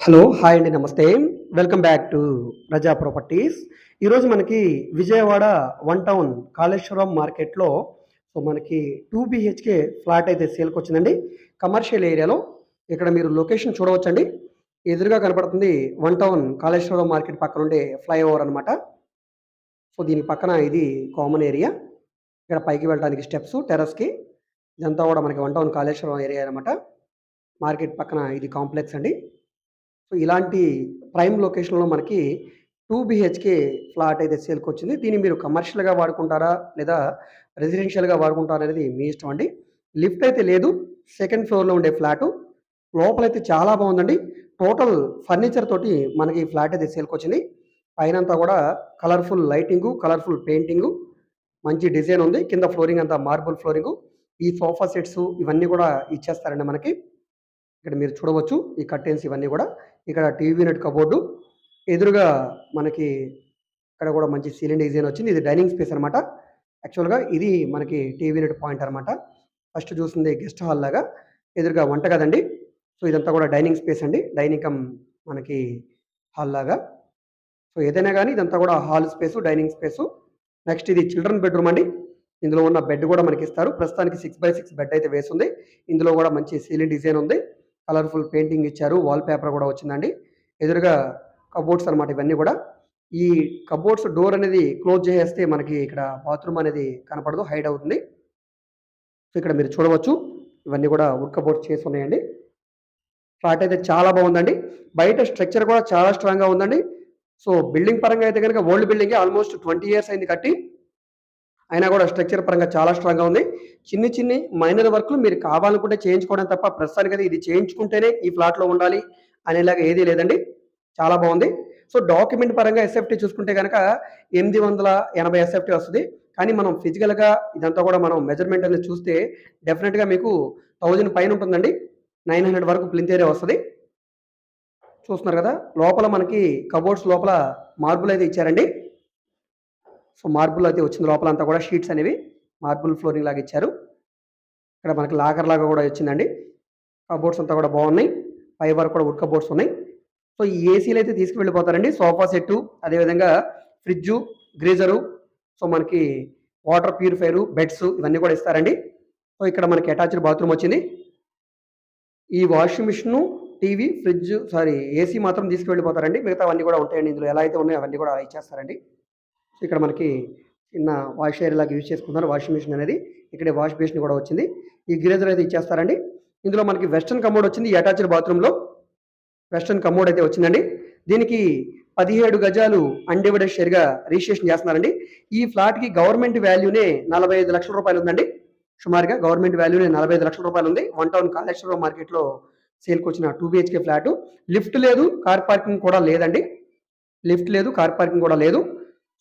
Hello hi అండి నమస్తే. Welcome back to Raza Properties ఈరోజు మనకి విజయవాడ వన్ టౌన్ కాళేశ్వరం మార్కెట్లో సో మనకి టూ బిహెచ్కే ఫ్లాట్ అయితే సేల్కి వచ్చిందండి. కమర్షియల్ ఏరియాలో ఇక్కడ మీరు లొకేషన్ చూడవచ్చండి. ఎదురుగా కనపడుతుంది వన్ టౌన్ కాళేశ్వరం మార్కెట్ పక్కన ఉండే ఫ్లైఓవర్ అనమాట సో దీని పక్కన ఇది కామన్ ఏరియా. ఇక్కడ పైకి వెళ్ళడానికి స్టెప్స్ టెర్రస్కి ఇదంతా కూడా మనకి వన్ టౌన్ కాళేశ్వరం ఏరియా అనమాట మార్కెట్ పక్కన ఇది కాంప్లెక్స్ అండి. సో ఇలాంటి ప్రైమ్ లొకేషన్లో మనకి టూ బిహెచ్కే ఫ్లాట్ అయితే సేల్కి వచ్చింది దీన్ని మీరు కమర్షియల్గా వాడుకుంటారా? లేదా రెసిడెన్షియల్గా వాడుకుంటారా అనేది మీ ఇష్టం అండి. లిఫ్ట్ అయితే లేదు. సెకండ్ ఫ్లోర్లో ఉండే ఫ్లాటు. లోపలైతే చాలా బాగుందండి. టోటల్ ఫర్నిచర్ తోటి మనకి ఈ ఫ్లాట్ అయితే సేల్కి వచ్చింది పైనంతా కూడా కలర్ఫుల్ లైటింగు కలర్ఫుల్ పెయింటింగు మంచి డిజైన్ ఉంది. కింద ఫ్లోరింగ్ అంతా మార్బుల్ ఫ్లోరింగు. ఈ సోఫా సెట్స్ ఇవన్నీ కూడా ఇచ్చేస్తారండి మనకి. ఇక్కడ మీరు చూడవచ్చు ఈ కర్టెన్స్ ఇవన్నీ కూడా. ఇక్కడ టీవీ నెట్ కబోర్డు. ఎదురుగా మనకి ఇక్కడ కూడా మంచి సీలింగ్ డిజైన్ వచ్చింది. ఇది డైనింగ్ స్పేస్ అనమాట యాక్చువల్గా ఇది మనకి టీవీ నెట్ పాయింట్ అనమాట ఫస్ట్ చూసింది గెస్ట్ హాల్ లాగా. ఎదురుగా వంట కదండి. సో ఇదంతా కూడా డైనింగ్ స్పేస్ అండి. డైనింగ్ కమ్ మనకి హాల్ లాగా. సో ఏదైనా కానీ ఇదంతా కూడా hall space dining space. Next ఇది చిల్డ్రన్ బెడ్రూమ్ అండి. ఇందులో ఉన్న బెడ్ కూడా మనకి ఇస్తారు. ప్రస్తుతానికి సిక్స్ బై సిక్స్ బెడ్ అయితే వేసింది. ఇందులో కూడా మంచి సీలింగ్ డిజైన్ ఉంది. కలర్ఫుల్ పెయింటింగ్ ఇచ్చారు. వాల్ పేపర్ కూడా వచ్చిందండి. ఎదురుగా కబోర్డ్స్ అనమాట ఇవన్నీ కూడా. ఈ కబోర్డ్స్ డోర్ అనేది క్లోజ్ చేసేస్తే మనకి ఇక్కడ బాత్రూమ్ అనేది కనపడదు హైడ్ అవుతుంది. సో ఇక్కడ మీరు చూడవచ్చు. ఇవన్నీ కూడా వుడ్ కబోర్డ్స్ చేసి ఉన్నాయండి. ఫ్లాట్ అయితే చాలా బాగుందండి. బయట స్ట్రక్చర్ కూడా చాలా స్ట్రాంగ్గా ఉందండి. సో బిల్డింగ్ పరంగా అయితే కనుక old building almost twenty years అయింది కట్టి. అయినా కూడా స్ట్రక్చర్ పరంగా చాలా స్ట్రాంగ్గా ఉంది. చిన్ని చిన్ని మైనర్ వర్క్లు మీరు కావాలనుకుంటే చేయించుకోవడం తప్ప ప్రస్తుతానికి అయితే ఇది చేయించుకుంటేనే ఈ ఫ్లాట్లో ఉండాలి అనేలాగా ఏదీ లేదండి. చాలా బాగుంది. సో డాక్యుమెంట్ పరంగా ఎస్ఎఫ్టీ చూసుకుంటే కనుక ఎనిమిది వందల ఎనభై ఎస్ఎఫ్టీ వస్తుంది. కానీ మనం ఫిజికల్గా ఇదంతా కూడా మనం మెజర్మెంట్ అనేది చూస్తే డెఫినెట్గా మీకు థౌజండ్ పైన ఉంటుందండి. నైన్ హండ్రెడ్ వరకు ప్లింత్ ఏరియా వస్తుంది. చూస్తున్నారు కదా లోపల మనకి కబోర్డ్స్ లోపల మార్బుల్ అయితే ఇచ్చారండి. సో మార్బుల్ అయితే వచ్చింది. లోపల అంతా కూడా షీట్స్ అనేవి మార్బుల్ ఫ్లోరింగ్ లాగా ఇచ్చారు. ఇక్కడ మనకి లాకర్ లాగా కూడా వచ్చిందండి. కబోర్డ్స్ అంతా కూడా బాగున్నాయి. పై వరకు కూడా వుడ్ కబోర్డ్స్ ఉన్నాయి. సో ఈ ఏసీలు అయితే తీసుకువెళ్ళిపోతారండి. సోఫా సెట్టు అదేవిధంగా ఫ్రిడ్జు గ్రీజరు సో మనకి వాటర్ ప్యూరిఫైరు బెడ్స్ ఇవన్నీ కూడా ఇస్తారండి. సో ఇక్కడ మనకి అటాచ్డ్ బాత్రూమ్ వచ్చింది. ఈ washing machine TV fridge sorry AC మాత్రం తీసుకువెళ్ళిపోతారండి. మిగతా అవన్నీ కూడా ఉంటాయండి ఇందులో. ఎలా అయితే ఉన్నాయో అవన్నీ కూడా ఇచ్చేస్తారండి. సో ఇక్కడ మనకి చిన్న వాష్ ఏరియా లాగా యూజ్ చేసుకుంటున్నారు. వాషింగ్ మిషన్ అనేది ఇక్కడే వాష్ బేసిన్ కూడా వచ్చింది. ఈ గిరేజర్ అయితే ఇచ్చేస్తారండి. ఇందులో మనకి వెస్ట్రన్ కమోడ్ వచ్చింది. అటాచ్డ్ బాత్రూంలో వెస్ట్రన్ కమోడ్ అయితే వచ్చిందండి. దీనికి పదిహేడు గజాలు అన్డివైడెడ్ షేర్గా రిజిస్ట్రేషన్ చేస్తున్నారండి. ఈ ఫ్లాట్కి గవర్నమెంట్ వాల్యూనే నలభై ఐదు లక్షల రూపాయలు ఉందండి. సుమారుగా గవర్నమెంట్ వాల్యూనే నలభై ఐదు లక్షల రూపాయలు ఉంది. వన్ టౌన్ కాళేశ్వరం మార్కెట్లో సేల్కి వచ్చిన టూ బిహెచ్కే ఫ్లాట్. లిఫ్ట్ లేదు కార్ పార్కింగ్ కూడా లేదండి. లిఫ్ట్ లేదు కార్ పార్కింగ్ కూడా లేదు.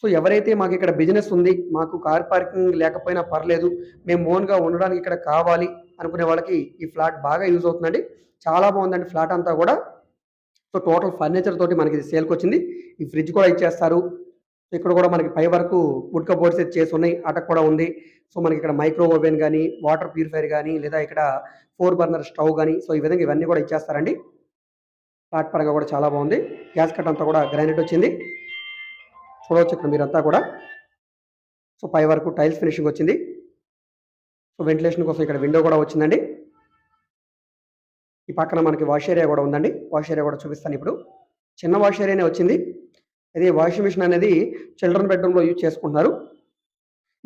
సో ఎవరైతే మాకు ఇక్కడ బిజినెస్ ఉంది మాకు కార్ పార్కింగ్ లేకపోయినా పర్లేదు మేము ఓన్గా ఉండడానికి ఇక్కడ కావాలి అనుకునే వాళ్ళకి ఈ ఫ్లాట్ బాగా యూజ్ అవుతుందండి. చాలా బాగుందండి ఫ్లాట్ అంతా కూడా. సో టోటల్ ఫర్నిచర్ తోటి మనకి ఇది సేల్కి వచ్చింది. ఈ ఫ్రిడ్జ్ కూడా ఇచ్చేస్తారు. ఇక్కడ కూడా మనకి పై వరకు వుడ్ బోర్డ్స్ అయితే చేసి ఉన్నాయి అటక్ కూడా ఉంది. సో మనకి ఇక్కడ మైక్రో ఓవెన్ కానీ వాటర్ ప్యూరిఫైర్ కానీ లేదా ఇక్కడ ఫోర్ బర్నర్ స్టవ్ కానీ సో ఈ విధంగా ఇవన్నీ కూడా ఇచ్చేస్తారండి. ఫ్లాట్ పరంగా కూడా చాలా బాగుంది. గ్యాస్ కట్ అంతా కూడా గ్రానైట్ వచ్చింది. చూడవచ్చు ఇక్కడ మీరంతా కూడా. సో పై వరకు టైల్స్ ఫినిషింగ్ వచ్చింది. సో వెంటిలేషన్ కోసం ఇక్కడ విండో కూడా వచ్చిందండి. ఈ పక్కన మనకి వాష్ ఏరియా కూడా ఉందండి. వాష్ ఏరియా కూడా చూపిస్తాను ఇప్పుడు. చిన్న వాష్ ఏరియానే వచ్చింది. ఇది వాషింగ్ మిషన్ అనేది చిల్డ్రన్ బెడ్రూమ్లో యూజ్ చేసుకుంటున్నారు.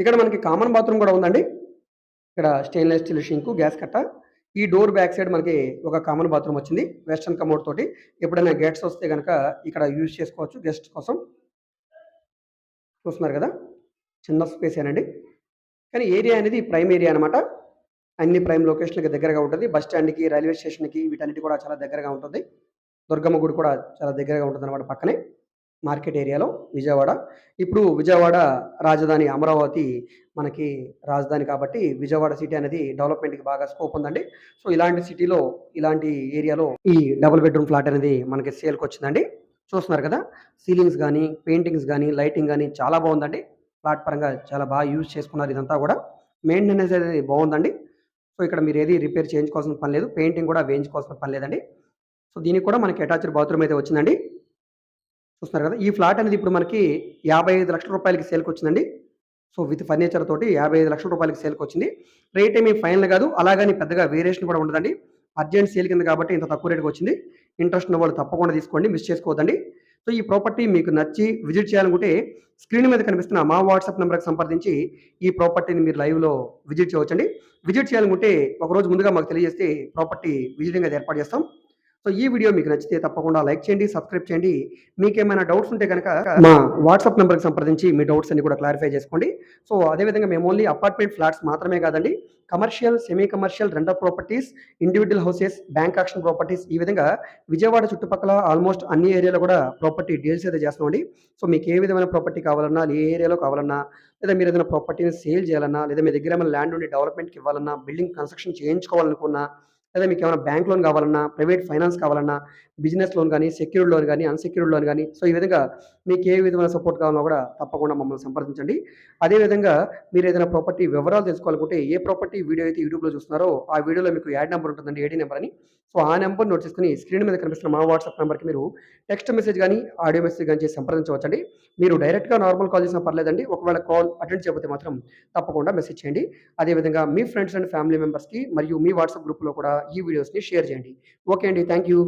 ఇక్కడ మనకి కామన్ బాత్రూమ్ కూడా ఉందండి. ఇక్కడ స్టెయిన్లెస్ స్టీల్ షింకు గ్యాస్ కట్ట. ఈ డోర్ బ్యాక్ సైడ్ మనకి ఒక కామన్ బాత్రూమ్ వచ్చింది. వెస్టర్న్ కమోడ్ తోటి ఎప్పుడైనా గేట్స్ వస్తే కనుక ఇక్కడ యూజ్ చేసుకోవచ్చు గెస్ట్ కోసం. చూస్తున్నారు కదా? చిన్న స్పేసేనండి కానీ ఏరియా అనేది ప్రైమ్ ఏరియా అనమాట అన్ని ప్రైమ్ లొకేషన్కి దగ్గరగా ఉంటుంది. బస్ స్టాండ్కి రైల్వే స్టేషన్కి వీటన్నిటి కూడా చాలా దగ్గరగా ఉంటుంది. దుర్గమ్మ గుడి కూడా చాలా దగ్గరగా ఉంటుంది అనమాట పక్కనే మార్కెట్ ఏరియాలో విజయవాడ. ఇప్పుడు విజయవాడ రాజధాని అమరావతి మనకి రాజధాని కాబట్టి విజయవాడ సిటీ అనేది డెవలప్మెంట్కి బాగా స్కోప్ ఉందండి. సో ఇలాంటి సిటీలో ఇలాంటి ఏరియాలో ఈ డబుల్ బెడ్రూమ్ ఫ్లాట్ అనేది మనకి సేల్కి వచ్చిందండి. చూస్తున్నారు కదా? సీలింగ్స్ కానీ పెయింటింగ్స్ కానీ లైటింగ్ కానీ చాలా బాగుందండి. ఫ్లాట్ పరంగా చాలా బాగా యూజ్ చేసుకున్నారు ఇదంతా కూడా. మెయింటెనెన్స్ అనేది బాగుందండి. సో ఇక్కడ మీరు ఏది రిపేర్ చేయించుకోవాల్సిన పని లేదు. పెయింటింగ్ కూడా వేయించుకోవాల్సిన పని లేదండి. సో దీనికి కూడా మనకి అటాచ్డ్ బాత్రూమ్ అయితే వచ్చిందండి. చూస్తున్నారు కదా? ఈ ఫ్లాట్ అనేది ఇప్పుడు మనకి యాభై ఐదు లక్షల రూపాయలకి సేల్కి వచ్చిందండి. సో విత్ ఫర్నిచర్ తోటి యాభై ఐదు లక్షల రూపాయలకి సేల్కి వచ్చింది. రేట్ ఏమీ ఫైనల్ కాదు. అలాగని పెద్దగా వేరియేషన్ కూడా ఉండదండి. అర్జెంట్ సేల్ కింద కాబట్టి ఇంత తక్కువ రేటుకి వచ్చింది. ఇంట్రెస్ట్ ఉన్న వాళ్ళు తప్పకుండా తీసుకోండి మిస్ చేసుకోవద్దండి. సో ఈ ప్రాపర్టీ మీకు నచ్చి విజిట్ చేయాలనుకుంటే స్క్రీన్ మీద కనిపిస్తున్న మా వాట్సాప్ నెంబర్కి సంప్రదించి ఈ ప్రాపర్టీని మీరు లైవ్లో విజిట్ చేయవచ్చండి. విజిట్ చేయాలనుకుంటే ఒకరోజు ముందుగా మాకు తెలియజేస్తే ప్రాపర్టీ విజిటింగ్ అది ఏర్పాటు చేస్తాం. సో ఈ వీడియో మీకు నచ్చితే తప్పకుండా లైక్ చేయండి సబ్స్క్రైబ్ చేయండి. మీకు ఏమైనా డౌట్స్ ఉంటే కనుక మా వాట్సాప్ నెంబర్కి సంప్రదించి మీ డౌట్స్ అన్ని కూడా క్లారిఫై చేసుకోండి. సో అదేవిధంగా మేము ఓన్లీ అపార్ట్మెంట్ ఫ్లాట్స్ మాత్రమే కాదండి commercial semi commercial rental properties individual houses bank auction properties ఈ విధంగా విజయవాడ చుట్టుపక్కల ఆల్మోస్ట్ అన్ని ఏరియాలో కూడా ప్రాపర్టీ డీల్స్ అయితే చేస్తామండి సో మీకు ఏ విధమైన ప్రాపర్టీ కావాలన్నా ఏ ఏరియాలో కావాలన్నా లేదా మీరు ఏదైనా ప్రాపర్టీని సేల్ చేయాలన్నా లేదా మీ దగ్గర ఏమైనా ల్యాండ్ ఉండి డెవలప్మెంట్కి ఇవ్వాలన్నా బిల్డింగ్ కన్స్ట్రక్షన్ చేయించుకోవాలనుకున్నా లేదా మీకు ఏమైనా బ్యాంక్ లోన్ కావాలన్నా ప్రైవేట్ ఫైనాన్స్ కావాలన్నా బిజినెస్ లోన్ కానీ సెక్యూర్డ్ లోన్ కానీ అన్సెక్యూర్డ్ లోన్ కానీ సో ఈ విధంగా మీకు ఏ విధమైన సపోర్ట్ కావాలన్నా కూడా తప్పకుండా మమ్మల్ని సంప్రదించండి. అదేవిధంగా మీరు ఏదైనా ప్రాపర్టీ వివరాలు తెలుసుకోవాలనుకుంటే ఏ ప్రాపర్టీ వీడియో అయితే యూట్యూబ్లో చూస్తున్నారో ఆ వీడియోలో మీకు యాడ్ నెంబర్ ఉంటుందండి ఏడీ నెంబర్ అని. సో ఆ నెంబర్ నోట్ చేసుకుని స్క్రీన్ మీద కనిపిస్తున్న మా వాట్సాప్ నెంబర్కి మీరు టెక్స్ట్ మెసేజ్ కానీ ఆడియో మెసేజ్ కానీ చేసి సంప్రదించవచ్చండి. మీరు డైరెక్ట్గా నార్మల్ కాల్ చేసినా పర్లేదండి ఒకవేళ కాల్ అటెండ్ చేయకపోతే మాత్రం తప్పకుండా మెసేజ్ చేయండి. అదేవిధంగా మీ ఫ్రెండ్స్ అండ్ ఫ్యామిలీ మెంబర్స్కి మరియు మీ వాట్సాప్ గ్రూప్లో కూడా ఈ వీడియోస్ని షేర్ చేయండి. ఓకే అండి. Thank you.